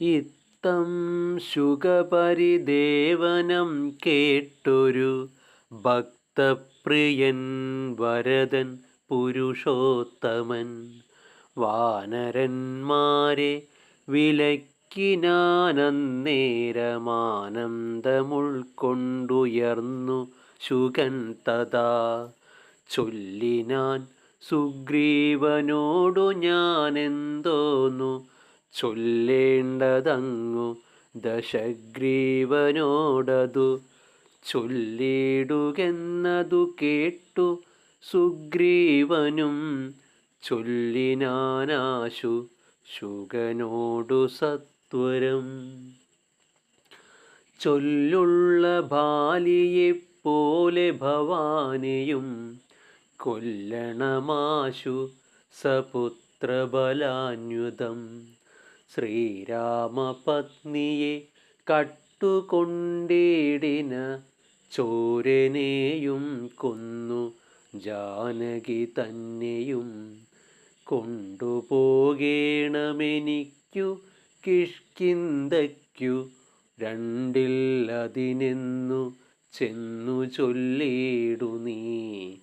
ഇത്തം ശുഖപരിദേവനം കേട്ടൊരു ഭക്തപ്രിയൻ വരദൻ പുരുഷോത്തമൻ. വാനരന്മാരെ വിലക്കിനാനന്നേരമാനന്ദമുൾക്കൊണ്ടുയർന്നു ശുകൻ തഥാ. ചൊല്ലിനാൻ സുഗ്രീവനോടു ഞാനെന്തോന്നു ചൊല്ലേണ്ടതങ്ങു ദശഗ്രീവനോടതു ചൊല്ലിടുകെന്നതു കേട്ടു സുഗ്രീവനും ചൊല്ലിനാനാശു ശുഗനോടു സത്വരം. ചൊല്ലുള്ള ബാലിയെപ്പോലെ ഭവാനിയും കൊല്ലണമാശു സപുത്രബലാന്യുതം. ശ്രീരാമപത്നിയെ കട്ടുകൊണ്ടിടിന ചോരനെയും കൊന്നു. ജാനകി തന്നെയും കൊണ്ടുപോകേണമെനിക്കു കിഷ്കിന്തയ്ക്കു രണ്ടിൽ അതിനെന്നു ചെന്നു ചൊല്ലിടു നീ.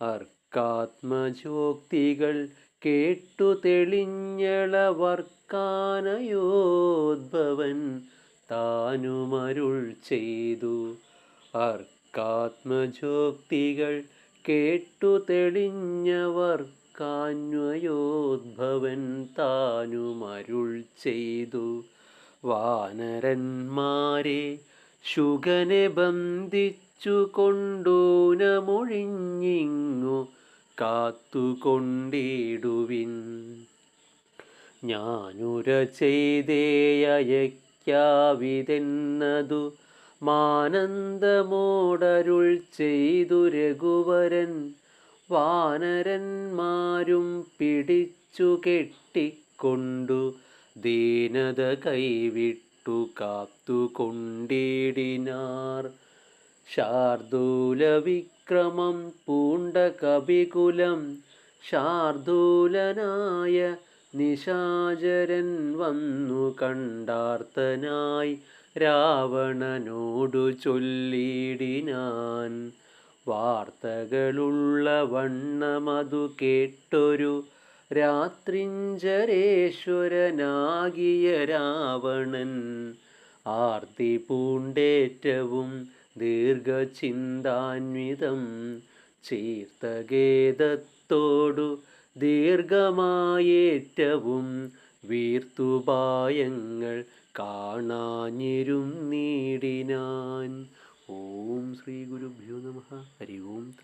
അർക്കാത്മജോക്തികൾ കേട്ടു തെളിഞ്ഞളവർക്കാനയോദ്ഭവൻ താനുമരുൾ ചെയ്തു. അർക്കാത്മജോക്തികൾ കേട്ടു തെളിഞ്ഞവർക്കാന്വയോദ്ഭവൻ താനുമരുൾ ചെയ്തു. വാനരന്മാരെ ശുഗനെ ബന്ധിച്ചു കൊണ്ടൂനമൊഴിഞ്ഞിങ്ങു കാത്തുകൊണ്ടിടുവിൻ. ഞാനുര ചെയ്തേയയക്കാവിതെന്നതു മാനന്ദമോടരുൾ ചെയ്തു രഘുവരൻ. വാനരന്മാരും പിടിച്ചു കെട്ടിക്കൊണ്ടു ദീനത കൈവിട്ടു കാത്തുകൊണ്ടിടിനാർ. ശാർദൂലവിക്രമം പൂണ്ട കപികുലം ശാർദൂലനായ നിശാചരൻ വന്നു കണ്ടാർത്തനായി രാവണനോടു ചൊല്ലിടിനാൻ വാർത്തകളുള്ള വണ്ണമതു കേട്ടൊരു രാത്രിഞ്ചരേശ്വരനാകിയ രാവണൻ ആർത്തി പൂണ്ടേറ്റവും ദീർഘചിന്താന്വിതം ചീർത്തഗേദത്തോടു ദീർഘമായേറ്റവും വീർത്തുപായങ്ങൾ കാണാഞ്ഞിരുന്നീടിനാൻ ഓം ശ്രീ ഗുരുഭ്യോ നമ. ഹരി ഓം.